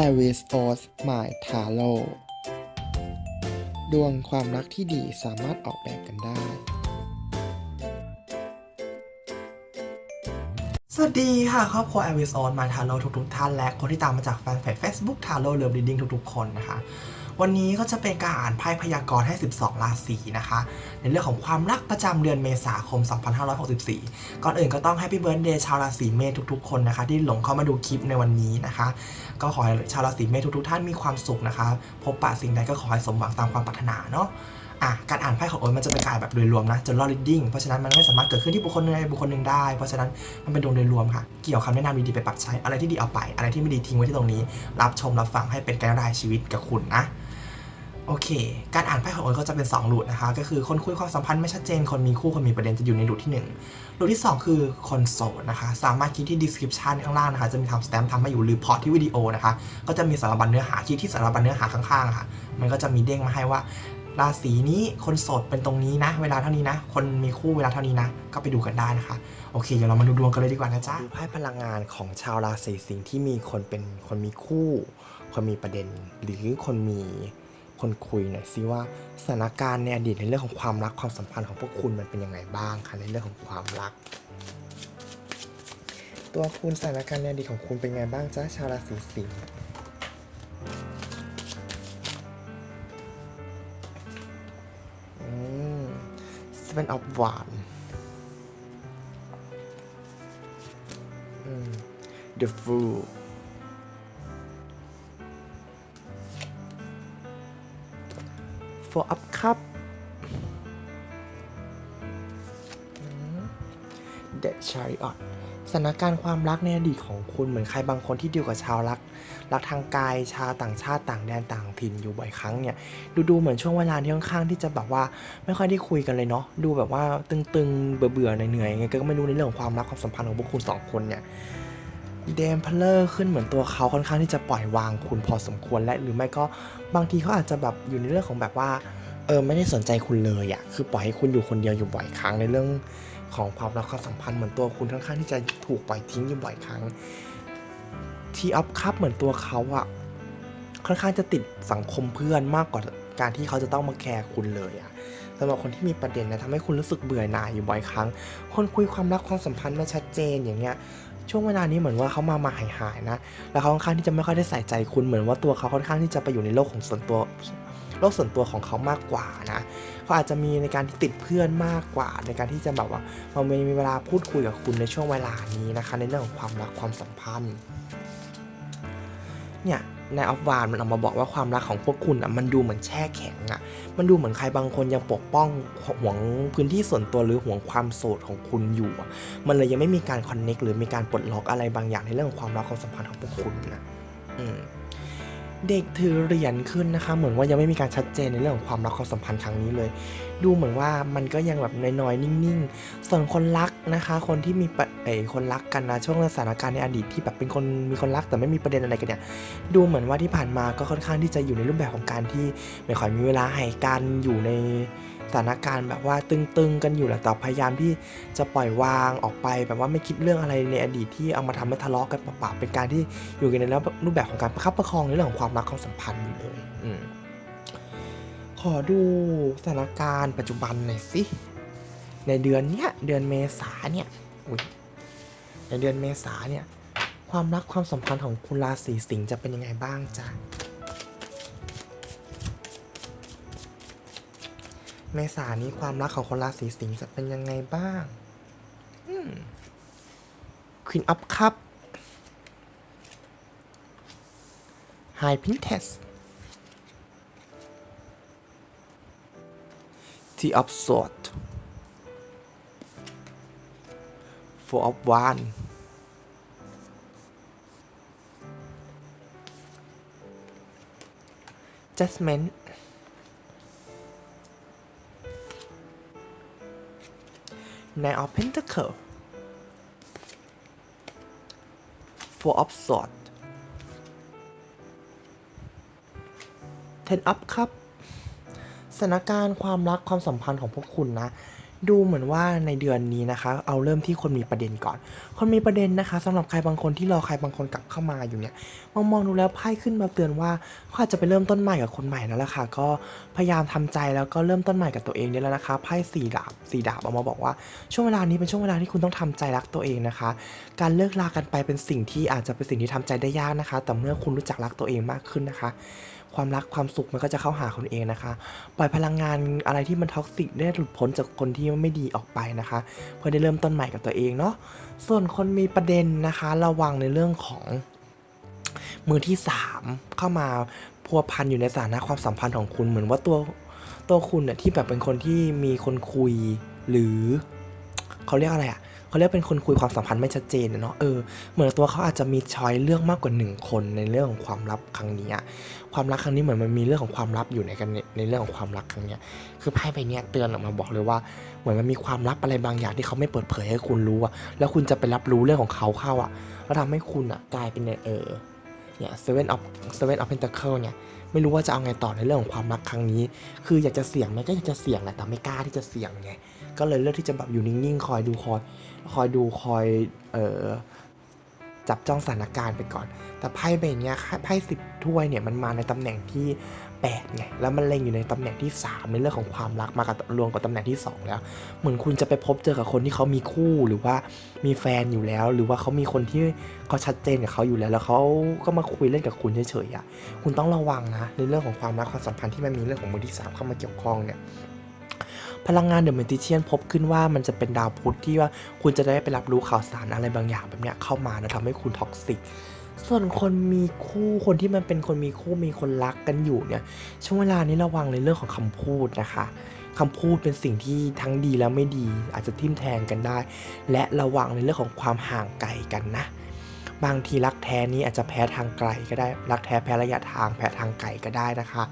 Aries o s My Tarot ดวงความรักที่ดีสามารถออกแบบกันได้ สวัสดีค่ะ ครอบครัว a อ i s on My Tarot ทุกๆท่านและคนที่ตามมาจากแฟนเพจ Facebook Tarot Love Reading ทุกๆคนนะคะ วันนี้ก็จะเป็นการอ่านไพ่พยากรณ์ให้ 12 ราศีนะคะ ในเรื่องของความรักประจำเดือนเมษาคม2564 ก่อนอื่นก็ต้องให้พี่เบิร์ดเดย์ชาวราศีเมษทุกๆ คนนะคะ ที่หลงเข้ามาดูคลิปในวันนี้นะคะ ก็ขอให้ชาวราศีเมษทุกๆ ท่านมีความสุขนะคะ พบปะสิ่งใดก็ขอให้สมหวังตามความปรารถนาเนาะ่ะการอ่านไพ่ของโอ๊ตมันจะเป็นการแบบโดยรวมนะ general reading เพราะฉะนั้นมันไม่สามารถเกิดขึ้นที่บุคคลหนึ่งใดบุคคลหนึ่งได้ เพราะฉะนั้นมันเป็นดวงโดยรวมค่ะ เกี่ยวคำแนะนำดีๆไปปรับใช้อะไรที่ดีเอาไป อะไรที่ไม่ดีทิ้งไว้ที่ตรงนี้ รับชมรับฟังให้เป็นกด์ไลน์ชีวิตกับคุณนะ โอเค การอ่านไพ่ของโอ๊ตก็จะเป็น2หลุดนะคะ ก็คือคนคุยความสัมพันธ์ไม่ชัดเจน คนมีคู่ คนมีประเด็นจะอยู่ในหลุดที่1หลุดที่ 2 คือคนโสดนะคะ สามารถคลิกที่ description ข้างล่างนะคะ จะมีทำสแตมป์ทำมาอยู่หรือพอร์ตที่วิดีโอนะคะ ก็จะมีสารบัญเนื้อหาคลิกที่สารบัญเนื้อหาข้างๆค่ะ มันก็จะมีเด้งมาให้ว่าราศีนี้คนโสดเป็นตรงนี้นะ เวลาเท่านี้นะ คนมีคู่เวลาเท่านี้นะ ก็ไปดูกันได้นะคะ โอเค เดี๋ยวเรามาดูดวงกันเลยดีกว่านะจ๊ะดูไพ่พลังงานของชาวราศีสิงห์ที่มีคนเป็นคนมีคู่ คนมีประเด็น หรือคนมี คนคุยหน่อยซิว่าสถานการณ์ในอดีตในเรื่องของความรักความสัมพันธ์ของพวกคุณมันเป็นยังไงบ้างคะในเรื่องของความรัก ตัวคุณสถานการณ์ในอดีตของคุณเป็นไงบ้างจ๊ะชาวราศีสิงห์อืม Seven of Wands อืม The Fool Four of Cup อืม The Chariot สถานการณ์ความรักในอดีตของคุณเหมือนใครบางคนที่ดีลกับชาวรัก รักทางกายชาวต่างชาติต่างแดนต่างถิ่นอยู่บ่อยครั้งเนี่ย ดูดูเหมือนช่วงเวลาที่ค่อนข้างที่จะแบบว่า ไม่ค่อยได้คุยกันเลยเนาะดูแบบว่าตึงๆเบื่อๆเหนื่อยๆไงก็ไม่รู้ในเรื่องของความรักความสัมพันธ์ของพวกคุณสองคนเนี่ย เดมเพลเลอร์ขึ้นเหมือนตัวเขาค่อนข้างที่จะปล่อยวางคุณพอสมควรและหรือไม่ก็บางทีเขาอาจจะแบบอยู่ในเรื่องของแบบว่าเออไม่ได้สนใจคุณเลยอะคือปล่อยให้คุณอยู่คนเดียวอยู่บ่อยครั้งในเรื่องของความรักความสัมพันธ์เหมือนตัวคุณค่อนข้างที่จะถูกปล่อยทิ้งอยู่บ่อยครั้งทีออฟคัพเหมือนตัวเขาอะค่อนข้างจะติดสังคมเพื่อนมากกว่าการที่เขาจะต้องมาแคร์คุณเลยอะสำหรับคนที่มีประเด็นนะทำให้คุณรู้สึกเบื่อหน่ายอยู่บ่อยครั้ง คนคุยความรักความสัมพันธ์ไม่ชัดเจนอย่างเงี้ย ช่วงเวลานี้เหมือนว่าเขามามาหายหายๆนะ แล้วเขาค่อนข้างที่จะไม่ค่อยได้ใส่ใจคุณเหมือนว่าตัวเขาค่อนข้างที่จะไปอยู่ในโลกของส่วนตัวโลกส่วนตัวของเขามากกว่านะเขาอาจจะมีในการที่ติดเพื่อนมากกว่า ในการที่จะแบบว่ามามีเวลาพูดคุยกับคุณในช่วงเวลานี้นะคะ ในเรื่องของความรักความสัมพันธ์ เนี่ย ในออฟวานมันออกมาบอกว่าความรักของพวกคุณอะมันดูเหมือนแช่แข็งอะ มันดูเหมือนใครบางคนยังปกป้องห่วงพื้นที่ส่วนตัวหรือห่วงความโสดของคุณอยู่ มันเลยยังไม่มีการคอนเน็กหรือมีการปลดล็อกอะไรบางอย่างในเรื่องของความรักความสัมพันธ์ของพวกคุณนะอืมเด็กถือเหรียญขึ้นนะคะ เหมือนว่ายังไม่มีการชัดเจนในเรื่องของความรักความสัมพันธ์ครั้งนี้เลย ดูเหมือนว่ามันก็ยังแบบน้อยๆ นิ่งๆ ส่วนคนรักนะคะ คนที่มีปะเอยคนรักกันนะช่วงสถานการณ์ในอดีตที่แบบเป็นคนมีคนรักแต่ไม่มีประเด็นอะไรกันเนี่ยดูเหมือนว่าที่ผ่านมาก็ค่อนข้างที่จะอยู่ในรูปแบบของการที่ไม่ค่อยมีเวลาให้กันอยู่ในสถานการณ์แบบว่าตึงๆกันอยู่แหละแต่พยายามที่จะปล่อยวางออกไป แบบว่าไม่คิดเรื่องอะไรในอดีตที่เอามาทำให้ทะเลาะกันเปล่าๆเป็นการที่อยู่กันในรูปแบบของการประคับประคองในเรื่องของความรักความสัมพันธ์อยู่เลย อืม ขอดูสถานการณ์ปัจจุบันหน่อยสิ ในเดือนเนี้ย เดือนเมษาเนี่ยอุ๊ยในเดือนเมษาเนี่ย ความรักความสัมพันธ์ของคุณราศีสิงห์จะเป็นยังไงบ้างจ๊ะเมษานี้ความรักของคนราศีสิงห์จะเป็นยังไงบ้าง Queen of Cup High Princess Tea of Swords Four of Wands Judgment Nine of Pentacles Four of Swords Ten of Cup ส ถานการณ์ความรักความสัมพันธ์ของพวกคุณนะ ดูเหมือนว่าในเดือนนี้นะคะ เอาเริ่มที่คนมีประเด็นก่อน คนมีประเด็นนะคะสำหรับใครบางคนที่รอใครบางคนกลับเข้ามาอยู่เนี่ยมองมองดูแล้วไพ่ขึ้นมาเตือนว่าเขาอาจจะไปเริ่มต้นใหม่กับคนใหม่แล้วล่ะค่ะ ก็พยายามทำใจแล้วก็เริ่มต้นใหม่กับตัวเองได้แล้วนะคะไพ่สี่ดาบสี่ดาบออกมาบอกว่า ช่วงเวลานี้เป็นช่วงเวลาที่คุณต้องทำใจรักตัวเองนะคะ การเลิกลากันไปเป็นสิ่งที่อาจจะเป็นสิ่งที่ทำใจได้ยากนะคะ แต่เมื่อคุณรู้จักรักตัวเองมากขึ้นนะคะ ความรักความสุขมันก็จะเข้าหาคุณเองนะคะ ปล่อยพลังงานอะไรที่มันท็อกซิกได้หลุดพ้นจากคนที่ไม่ดีออกไปนะคะ เพื่อได้เริ่มต้นใหม่กับตัวเองเนาะส่วนคนมีประเด็นนะคะระวังในเรื่องของมือที่สามเข้ามาพัวพันอยู่ในสถานะความสัมพันธ์ของคุณเหมือนว่าตัวตัวคุณเนี่ยที่แบบเป็นคนที่มีคนคุยหรือเขาเรียกอะไรอะ่ะ เขาเรียกเป็นคนคุยความสัมพันธ์ไม่ชัดเจนอะเนาะเออเหมือนตัวเขาอาจจะมีช้อยเลือกมากกว่าหนึ่งคนในเรื่องของความลับครั้งนี้อะความรักครั้งนี้เหมือนมันมีเรื่องของความลับอยู่ในกันในเรื่องของความรักครั้งนี้คือไพ่ใบนี้เตือนออกมาบอกเลยว่าเหมือนมันมีความลับอะไรบางอย่างที่เขาไม่เปิดเผยให้คุณรู้อะแล้วคุณจะไปรับรู้เรื่องของเขาเข้าอะแล้วทำให้คุณอะกลายเป็นเออเนี่ยเออเนี่ย seven of seven of pentacle เนี่ยไม่รู้ว่าจะเอาไงต่อในเรื่องของความรักครั้งนี้ คืออยากจะเสี่ยงไหมก็อยากจะเสี่ยงแหละแต่ไม่กล้าที่จะเสี่ยงไง ก็เลยเลือกที่จะแบบอยู่นิ่งๆ คอยดูคอย คอยดูคอยเออจับจ้องสถานการณ์ไปก่อน แต่ไพ่ใบเนี้ยไพ่สิบถ้วยเนี่ยมันมาในตำแหน่งที่8ไงแล้วมันเล็งอยู่ในตำแหน่งที่ 3 ในเรื่องของความรักมากับรวมกับตำแหน่งที่ 2 แล้ว เหมือนคุณจะไปพบเจอกับคนที่เขามีคู่หรือว่ามีแฟนอยู่แล้ว หรือว่าเขามีคนที่เขาชัดเจนกับเขาอยู่แล้ว แล้วเขาก็มาคุยเล่นกับคุณเฉยๆอะคุณต้องระวังนะในเรื่องของความรักความสัมพันธ์ที่มันมีเรื่องของมือที่ 3 เข้ามาเกี่ยวข้องเนี่ย พลังงานเดอะเมติเชียนพบขึ้นว่ามันจะเป็นดาวพุธที่ว่าคุณจะได้ไปรับรู้ข่าวสารอะไรบางอย่างแบบเนี้ยเข้ามาแล้วทำให้คุณท็อกซิกส่วนคนมีคู่คนที่มันเป็นคนมีคู่มีคนรักกันอยู่เนี่ยช่วงเวลานี้ระวังในเรื่องของคำพูดนะคะคำพูดเป็นสิ่งที่ทั้งดีและไม่ดี อาจจะทิ่มแทงกันได้ และระวังในเรื่องของความห่างไกลกันนะ บางทีรักแท้นี้อาจจะแพ้ทางไกลก็ได้ รักแท้แพ้ระยะทางแพ้ทางไกลก็ได้นะคะ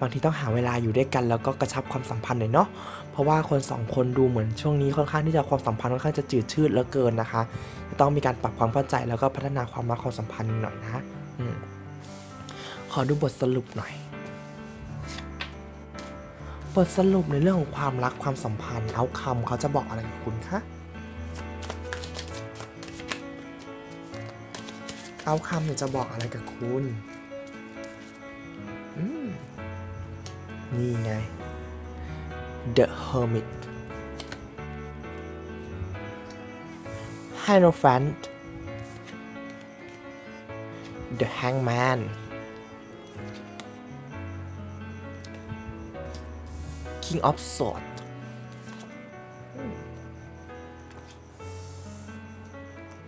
บางทีต้องหาเวลาอยู่ด้วยกันแล้วก็กระชับความสัมพันธ์หน่อยเนาะเพราะว่าคนสองคนดูเหมือนช่วงนี้ค่อนข้างที่จะความสัมพันธ์ค่อนข้างจะจืดชืดเหลือเกินนะคะต้องมีการปรับความเข้าใจแล้วก็พัฒนาความรักความสัมพันธ์หน่อยนะอมขอดูบทสรุปหน่อย บทสรุปในเรื่องของความรักความสัมพันธ์เอาคำเขาจะบอกอะไรกับคุณคะเอาคำเนี่ยจะบอกอะไรกับคุณ นี่ไง The Hermit Hierophant The Hangman King of Swords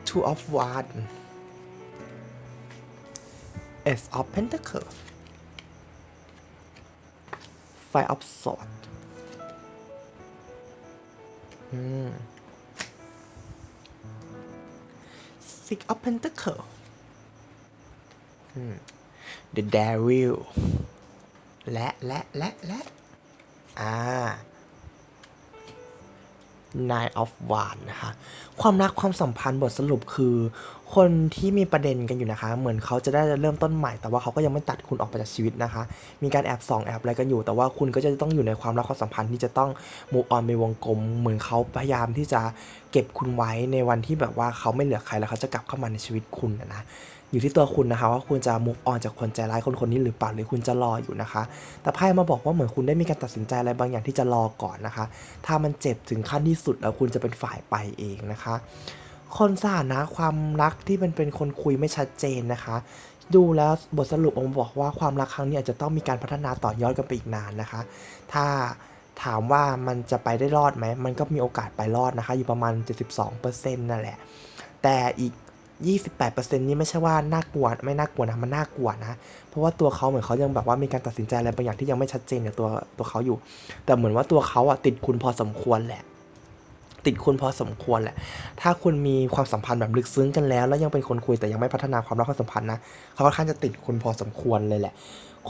Two of Wands Ace of Pentacles ไปอับสอดซิกอัพเพนเทเคิล The เดวิลและและและและอ่า Nine of Wands นะคะ ความรักความสัมพันธ์บทสรุปคือ คนที่มีประเด็นกันอยู่นะคะ เหมือนเขาจะได้เริ่มต้นใหม่ แต่ว่าเขาก็ยังไม่ตัดคุณออกไปจากชีวิตนะคะ มีการแอบส่องแอบอะไรกันอยู่ แต่ว่าคุณก็จะต้องอยู่ในความรักความสัมพันธ์ที่จะต้อง move on ไปวงกลม เหมือนเขาพยายามที่จะเก็บคุณไว้ในวันที่แบบว่าเขาไม่เหลือใครแล้วเขาจะกลับเข้ามาในชีวิตคุณนะ อยู่ที่ตัวคุณนะคะว่าคุณจะ move on จากคนใจร้ายคนคนนี้หรือเปล่าหรือคุณจะรออยู่นะคะ แต่ไพ่มาบอกว่าเหมือนคุณได้มีการตัดสินใจอะไรบางอย่างที่จะรอก่อนนะคะ ถ้ามันเจ็บถึงขั้นที่สุดแล้วคุณจะเป็นฝ่ายไปเองนะคะ คนสถานะความรักที่มันเป็นคนคุยไม่ชัดเจนนะคะ ดูแล้วบทสรุปออกมบอกว่าความรักครั้งนี้อาจจะต้องมีการพัฒนาต่อยอดกันไปอีกนานนะคะ ถ้าถามว่ามันจะไปได้รอดไหม มันก็มีโอกาสไปรอดนะคะ อยู่ประมาณ 72%นั่นแหละ แต่อีก 28%นี้ไม่ใช่ว่าน่ากลัวไม่น่ากลัวนะมันน่ากลัวนะ เพราะว่าตัวเขาเหมือนเขายังแบบว่ามีการตัดสินใจอะไรบางอย่างที่ยังไม่ชัดเจนกับตัวตัวเขาอยู่ แต่เหมือนว่าตัวเขาอะติดคุณพอสมควรแหละ ติดคุณพอสมควรแหละ ถ้าคุณมีความสัมพันธ์แบบลึกซึ้งกันแล้ว แล้วยังเป็นคนคุยแต่ยังไม่พัฒนาความรักความสัมพันธ์นะเขาค่อนข้างจะติดคุณพอสมควรเลยแหละ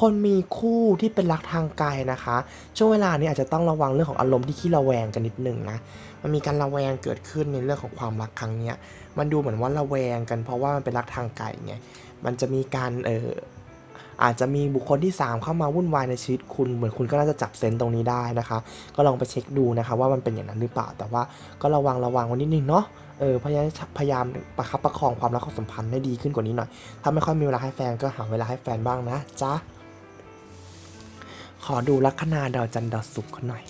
คนมีคู่ที่เป็นรักทางไกลนะคะ ช่วงเวลานี้อาจจะต้องระวังเรื่องของอารมณ์ที่ขี้ระแวงกันนิดนึงนะ มันมีการระแวงเกิดขึ้นในเรื่องของความรักครั้งเนี้ย มันดูเหมือนว่าระแวงกันเพราะว่ามันเป็นรักทางไกลไง มันจะมีการเออ อาจจะมีบุคคลที่ 3 เข้ามาวุ่นวายในชีวิตคุณ เหมือนคุณก็น่าจะจับเซนส์ตรงนี้ได้นะคะ ก็ลองไปเช็คดูนะคะว่ามันเป็นอย่างนั้นหรือเปล่า แต่ว่าก็ระวังระวังว้นิดนึงเนาะเออพยายามพยายามประคับประคองความรักความสัมพันธ์ให้ดีขึ้นกว่านี้หน่อย ถ้าไม่ค่อยมีเวลาให้แฟนก็หาเวลาให้แฟนบ้างนะจ๊ะ ขอดูลัคนาดาวจันทร์ดาวศุกร์เขาหน่อย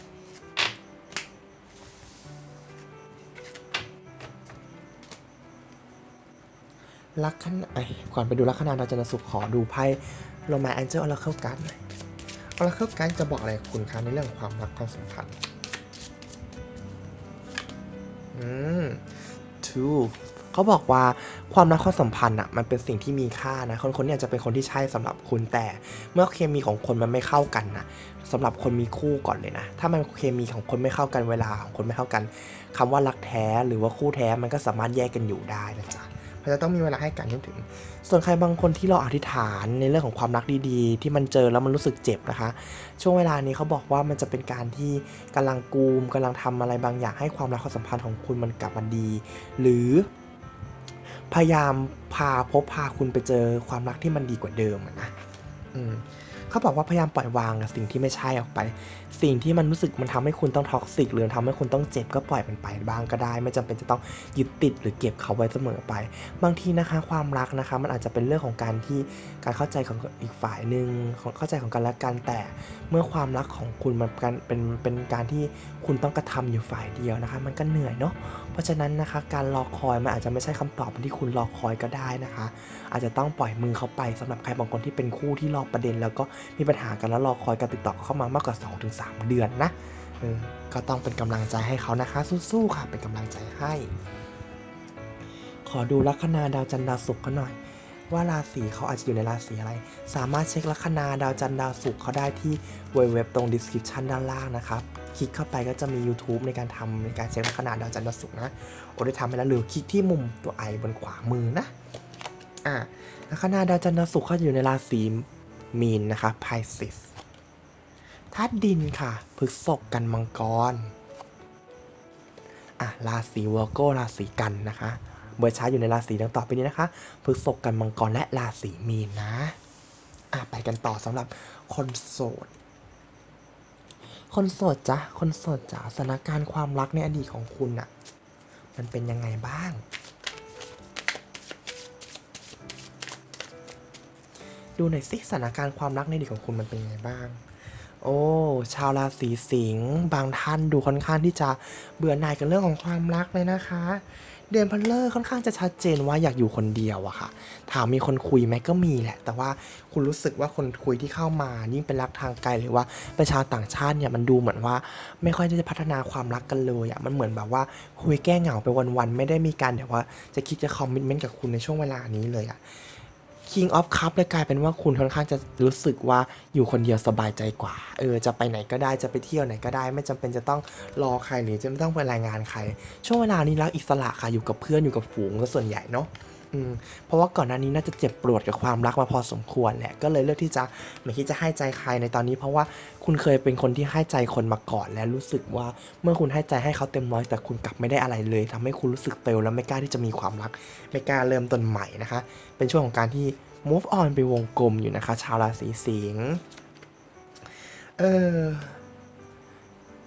ลัคนาไอ้ก่อนไปดูลัคนาดาวจันทร์ศุกร์ขอดูไพ่ โรแมนแองเจิลออร์เคิลการ์ดหน่อยออร์เคิลการ์ดจะบอกอะไรคุณคะในเรื่องความรักความสัมพันธ์อืม two เขาบอกว่าความรักความสัมพันธ์อะมันเป็นสิ่งที่มีค่านะคนคนนี้จจะเป็นคนที่ใช่สำหรับคุณแต่เมื่อเคมีของคนมันไม่เข้ากันนะสำหรับคนมีคู่ก่อนเลยนะถ้ามันเคมีของคนไม่เข้ากันเวลาของคนไม่เข้ากันคำว่ารักแท้หรือว่าคู่แท้มันก็สามารถแยกกันอยู่ได้นะจ๊ะ เขาะฉะต้องมีเวลาให้กันจนถึง ส่วนใครบางคนที่เราอธิษฐานในเรื่องของความรักดีๆ ที่มันเจอแล้วมันรู้สึกเจ็บนะคะ ช่วงเวลานี้เขาบอกว่ามันจะเป็นการที่กำลังกูมกำลังทำอะไรบางอย่างให้ความรักความสัมพันธ์ของคุณมันกลับมาดี หรือพยายามพาพบพาคุณไปเจอความรักที่มันดีกว่าเดิมนะอืม เขาบอกว่าพยายามปล่อยวางสิ่งที่ไม่ใช่ออกไป สิ่งที่มันรู้สึกมันทำให้คุณต้องท็อกซิกหรือทำให้คุณต้องเจ็บก็ปล่อยมันไปบ้างก็ได้ ไม่จำเป็นจะต้องยึดติดหรือเก็บเขาไว้เสมอไป บางทีนะคะความรักนะคะมันอาจจะเป็นเรื่องของการที่การเข้าใจของอีกฝ่ายหนึ่งของเข้าใจของกันและกันแต่เมื่อความรักของคุณมันเป็นเป็นเป็นการที่คุณต้องกระทำอยู่ฝ่ายเดียวนะคะ มันก็เหนื่อยเนาะ เพราะฉะนั้นนะคะ การรอคอยมันอาจจะไม่ใช่คำตอบที่คุณรอคอยก็ได้นะคะ อาจจะต้องปล่อยมือเขาไปสำหรับใครบางคนที่เป็นคู่ที่รอประเด็น แล้วก็มีปัญหากันแล้วรอคอยการติดต่อเข้ามามากกว่า 2-3 เดือนนะก็ต้องเป็นกำลังใจให้เขานะคะ สู้ๆค่ะ เป็นกำลังใจให้ ขอดูลัคนาดาวจันทร์ดาวศุกร์กันหน่อย ว่าราศีเขาอาจจะอยู่ในราศีอะไร สามารถเช็คลัคนาดาวจันทร์ดาวศุกร์เขาได้ที่เว็บตรง description ด้านล่างนะครับ คลิกเข้าไปก็จะมี YouTube ในการทำในการเช็คลัคนาดาวจันทร์ดาวศุกร์นะโอ้ได้ทำไปแล้วหรือคลิกที่มุมตัวไอบนขวามือนะอ่าลัคนาดาวจันทร์ดาวศุกร์เขาอยู่ในราศีมีนนะคะไพซิสธาตุดินค่ะพฤษภกันมังกรอะราศีวอร์โกราศีกันนะคะ เบอร์ชาอยู่ในราศีดังต่อไปนี้นะคะพฤษภกันมังกรและราศีมีนนะอะไปกันต่อสำหรับคนโสด คนโสดจ้ะคนโสดจ้ะสถานการณ์ความรักในอดีตของคุณอะมันเป็นยังไงบ้างดูหน่อยสิสถานการณ์ความรักในอดีตของคุณมันเป็นยังไงบ้าง โอ้ ชาวราศีสิงห์บางท่านดูค่อนข้างที่จะเบื่อหน่ายกับเรื่องของความรักเลยนะคะ เดือนพันเลอร์ค่อนข้างจะชัดเจนว่าอยากอยู่คนเดียวอะค่ะ ถามมีคนคุยไหมก็มีแหละ แต่ว่าคุณรู้สึกว่าคนคุยที่เข้ามายิ่งเป็นรักทางไกลหรือว่าเป็นชาวต่างชาติเนี่ยมันดูเหมือนว่า ไม่ค่อยจะพัฒนาความรักกันเลยอะมันเหมือนแบบว่าคุยแก้เหงาไปวันๆไม่ได้มีการแบบว่าจะคิดจะคอมมิชเมนต์กับคุณในช่วงเวลานี้เลยอะ King of Cup เลยกลายเป็นว่าคุณค่อนข้างจะรู้สึกว่าอยู่คนเดียวสบายใจกว่า เออ จะไปไหนก็ได้ จะไปเที่ยวไหนก็ได้ ไม่จำเป็นจะต้องรอใครหรือจะไม่ต้องไปรายงานใคร ช่วงเวลานี้รักอิสระค่ะ อยู่กับเพื่อนอยู่กับฝูงก็ส่วนใหญ่เนาะ เพราะว่าก่อนหน้านี้น่าจะเจ็บปวดกับความรักมาพอสมควรแหละ ก็เลยเลือกที่จะไม่คิดจะให้ใจใครในตอนนี้ เพราะว่าคุณเคยเป็นคนที่ให้ใจคนมาก่อน และรู้สึกว่าเมื่อคุณให้ใจให้เขาเต็มร้อยแต่คุณกลับไม่ได้อะไรเลยทำให้คุณรู้สึกเฟลแล้วไม่กล้าที่จะมีความรัก ไม่กล้าเริ่มต้นใหม่นะคะ เป็นช่วงของการที่ move on ไปวงกลมอยู่นะคะ ชาวราศีสิงห์เออ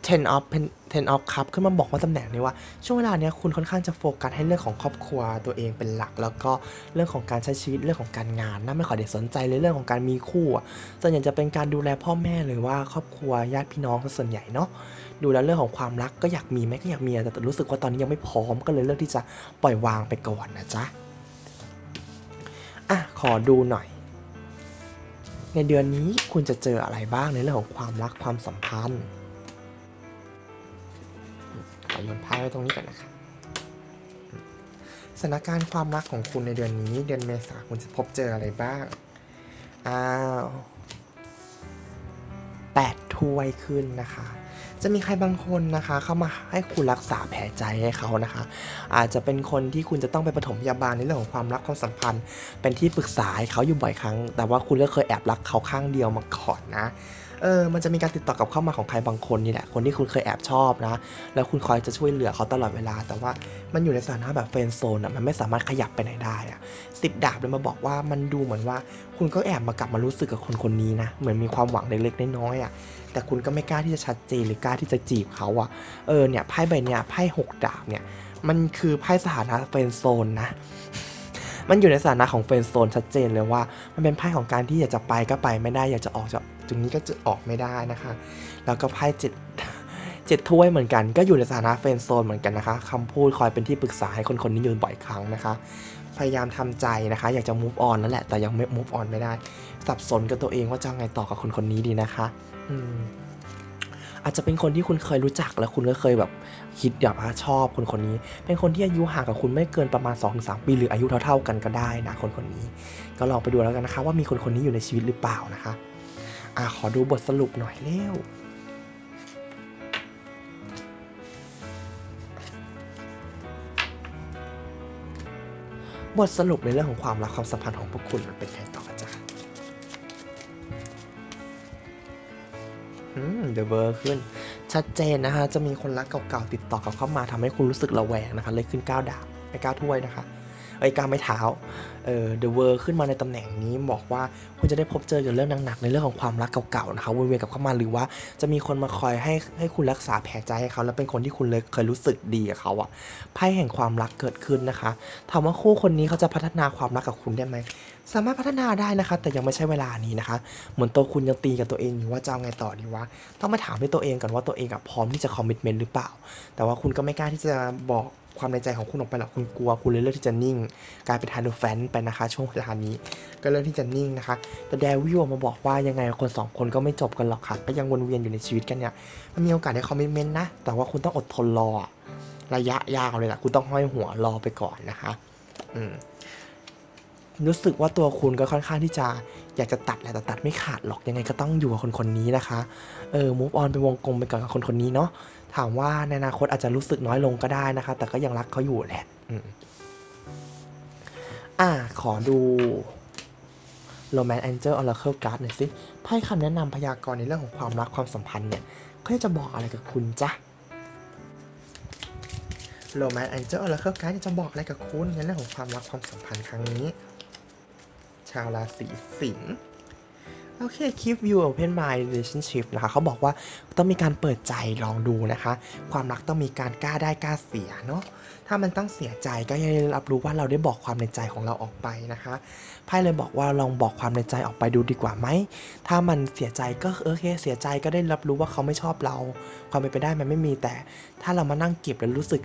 ten of pen- ten of cup ขึ้นมาบอกว่าตำแหน่งนี้ว่า ช่วงเวลาเนี้ยคุณค่อนข้างจะโฟกัสให้เรื่องของครอบครัวตัวเองเป็นหลัก แล้วก็เรื่องของการใช้ชีวิตเรื่องของการงานน่าไม่ค่อยได้สนใจเลยเรื่องของการมีคู่อะส่วนใหญ่จะเป็นการดูแลพ่อแม่หรือว่าครอบครัวญาติพี่น้องส่วนใหญ่เนาะดูแลเรื่องของความรักก็อยากมีไหมก็อยากมีแต่รู้สึกว่าตอนนี้ยังไม่พร้อมก็เลยเลือกที่จะปล่อยวางไปก่อนนะจ๊ะอะขอดูหน่อยในเดือนนี้คุณจะเจออะไรบ้างในเรื่องของความรักความสัมพันธ์ ขอโยนไพ่ไว้ตรงนี้ก่อนนะคะสถานการณ์ความรักของคุณในเดือนนี้ เดือนเมษาคุณจะพบเจออะไรบ้าง อ้าวแปดถ้วยขึ้นนะคะ จะมีใครบางคนนะคะ เข้ามาให้คุณรักษาแผลใจให้เขานะคะ อาจจะเป็นคนที่คุณจะต้องไปปฐมพยาบาลในเรื่องของความรักความสัมพันธ์ เป็นที่ปรึกษาให้เขาอยู่บ่อยครั้ง แต่ว่าคุณก็เคยแอบรักเขาข้างเดียวมาก่อนนะ เออมันจะมีการติดต่อกลับเข้ามาของใครบางคนนี่แหละ คนที่คุณเคยแอบชอบนะ แล้วคุณคอยจะช่วยเหลือเขาตลอดเวลา แต่ว่ามันอยู่ในสถานะแบบเฟรนโซนอะ มันไม่สามารถขยับไปไหนได้อะสิบดาบเลยมาบอกว่ามันดูเหมือนว่า คุณก็แอบมากลับมารู้สึกกับคนคนนี้นะ เหมือนมีความหวังเล็กๆน้อยๆอะ แต่คุณก็ไม่กล้าที่จะชัดเจนหรือกล้าที่จะจีบเขาอะ เออเนี่ยไพ่ใบเนี้ยไพ่หกดาบเนี่ย มันคือไพ่สถานะเฟรนโซนนะมันอยู่ในสถานะของเฟรนด์โซนชัดเจนเลยว่า มันเป็นไพ่ของการที่อยากจะไปก็ไปไม่ได้อยากจะออกจาก ตรงนี้ก็จะออกไม่ได้นะคะ แล้วก็ไพ่เจ็ดเจ็ดถ้วยเหมือนกัน ก็อยู่ในสถานะเฟนโซนเหมือนกันนะคะคำพูดคอยเป็นที่ปรึกษาให้คนคนนี้อยู่บ่อยครั้งนะคะ พยายามทำใจนะคะ อยากจะ move on นั่นแหละ แต่ยังไม่ move on ไม่ได้ สับสนกับตัวเองว่าจะไงต่อกับคนคนนี้ดีนะคะ อืมอาจจะเป็นคนที่คุณเคยรู้จักแล้วคุณก็เคยแบบคิดอยากชอบคนคนนี้ เป็นคนที่อายุห่างกับคุณไม่เกินประมาณ 2-3 ปีหรืออายุเท่า ๆ กันก็ได้นะคนคนนี้ ก็ลองไปดูแล้วกันนะคะ ว่ามีคนคนนี้อยู่ในชีวิตหรือเปล่านะคะ อะขอดูบทสรุปหน่อยเร็วบทสรุปในเรื่องของความรักความสัมพันธ์ของพวกคุณมันเป็นไงต่อจ้ะอืมเดอะเบอร์ขึ้น ชัดเจนนะคะ จะมีคนรักเก่าๆติดต่อกลับเข้ามาทำให้คุณรู้สึกระแวงนะคะ เลยขึ้นก้าวดาบไปก้าวถ้วยนะคะ เอ้ยก้าวไม่เท้าเออเดอะเวอร์ขึ้นมาในตำแหน่งนี้บอกว่าคุณจะได้พบเจอกับเรื่องหนักๆในเรื่องของความรักเก่าๆนะคะวนเวียนกลับเข้ามาหรือว่าจะมีคนมาคอยให้ให้คุณรักษาแผลใจให้เขา แล้วเป็นคนที่คุณเลยเคยรู้สึกดีกับเขาอะไพ่แห่งความรักเกิดขึ้นนะคะถามว่าคู่คนนี้เขาจะพัฒนาความรักกับคุณได้ไหมสามารถพัฒนาได้นะคะ แต่ยังไม่ใช่เวลานี้นะคะ เหมือนตัวคุณยังตีกับตัวเองอยู่ว่าจะเอาไงต่อดีวะต้องมาถามด้วยตัวเองก่อนว่าตัวเองอะพร้อมที่จะคอมมิชเมนต์หรือเปล่า แต่ว่าคุณก็ไม่กล้าที่จะบอก ความในใจของคุณออกไปหรอกคุณกลัว คุณเลยเลือกที่จะนิ่ง กลายเป็นฮาร์ดแฟนไปนะคะ ช่วงเวลานี้ ก็เลือกที่จะนิ่งนะคะ แต่เดวิลมาบอกว่ายังไงคนสองคนก็ไม่จบกันหรอกค่ะ ก็ยังวนเวียนอยู่ในชีวิตกันเนี่ย มันมีโอกาสได้คอมเมนต์นะ แต่ว่าคุณต้องอดทนรอ ระยะยาวเลยล่ะ คุณต้องห้อยหัวรอไปก่อนนะคะ อืมรู้สึกว่าตัวคุณก็ค่อนข้างที่จะอยากจะตัดแหละแต่ตัดไม่ขาดหรอกยังไงก็ต้องอยู่กับคนคนนี้นะคะ เออ move on เป็นวงกลมไปก่อนกับคนคนนี้เนาะ ถามว่าในอนาคตอาจจะรู้สึกน้อยลงก็ได้นะคะแต่ก็ยังรักเขาอยู่แหละอ่า ขอดู Romance Angel Oracle Card หน่อยสิ ไพ่คำแนะนำพยากรณ์ในเรื่องของความรักความสัมพันธ์เนี่ยเขาจะบอกอะไรกับคุณจ๊ะ Romance Angel Oracle Card จะบอกอะไรกับคุณในเรื่องของความรักความสัมพันธ์ครั้งนี้ ชาวราศีสิงห์ โอเค keep you open mind relationship นะคะเขาบอกว่าต้องมีการเปิดใจลองดูนะคะ ความรักต้องมีการกล้าได้กล้าเสียเนาะถ้ามันต้องเสียใจก็ให้รับรู้ว่าเราได้บอกความในใจของเราออกไปนะคะไพ่เลยบอกว่าลองบอกความในใจออกไปดูดีกว่าไหมถ้ามันเสียใจก็โอเคเสียใจก็ได้รับรู้ว่าเขาไม่ชอบเรา ความเป็นไปได้มันไม่มีแต่ ถ้าเรามานั่งเก็บแล้วรู้สึก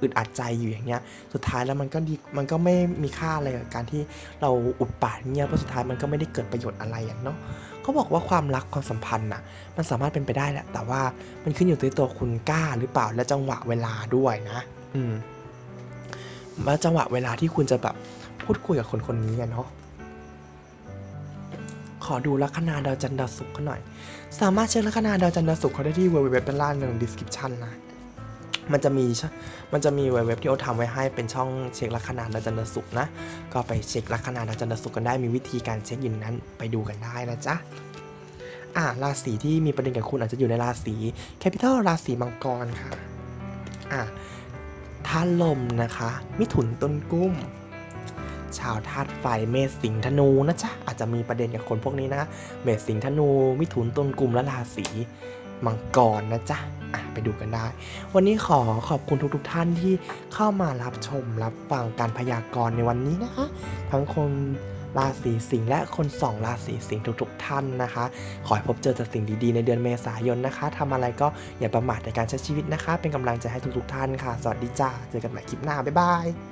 อึดอัดใจอยู่อย่างเงี้ย สุดท้ายแล้วมันก็ดีมันก็ไม่มีค่าอะไรกับการที่เราอุดปากเงียบเพราะสุดท้ายมันก็ไม่ได้เกิดประโยชน์อะไรอะเนาะเขาบอกว่าความรักความสัมพันธ์น่ะมันสามารถเป็นไปได้แหละ แต่ว่ามันขึ้นอยู่ที่ตัวคุณกล้าหรือเปล่าและจังหวะเวลาด้วยนะ อืมแล้วจังหวะเวลาที่คุณจะแบบพูดคุยกับคนคนนี้เนาะขอดูลัคนาดาวจันทร์ดาวศุกร์เขาหน่อย สามารถเช็คลัคนาดาวจันทร์ดาวศุกร์เขาได้ที่เว็บด้านล่างใน description นะ มันจะมีมันจะมีเว็บที่โอทำไว้ให้เป็นช่องเช็คลัคนาดาวจันทร์ศุกร์นะ ก็ไปเช็คลัคนาดาวจันทร์ศุกร์กันได้มีวิธีการเช็คอยู่นนั้นไปดูกันได้นะจ๊ะอ่าราศีที่มีประเด็นกับคุณอาจจะอยู่ในราศีแคปิตอลราศีมังกรค่ะอ่าธาตุลมนะคะ มิถุนต้นกุ้ม ชาวธาตุไฟเมษสิงห์ธนูนะจ๊ะอาจจะมีประเด็นกับคนพวกนี้นะ เมษสิงห์ธนู มิถุนต้นกุมและราศีมังกรนะจ๊ะอะ ดูกันได้ วันนี้ขอขอบคุณทุกๆทท่านที่เข้ามารับชมรับฟังการพยากรณ์ในวันนี้นะคะ ทั้งคนราศีสิงห์และคนสองราศีสิงห์ทุกๆ ท่านนะคะ ขอให้พบเจอแต่สิ่งดีๆในเดือนเมษายนนะคะทำอะไรก็อย่าประมาทในการใช้ชีวิตนะคะ เป็นกำลังใจให้ทุกๆ ท่านค่ะ สวัสดีจ้า เจอกันใหม่คลิปหน้า บ๊ายบาย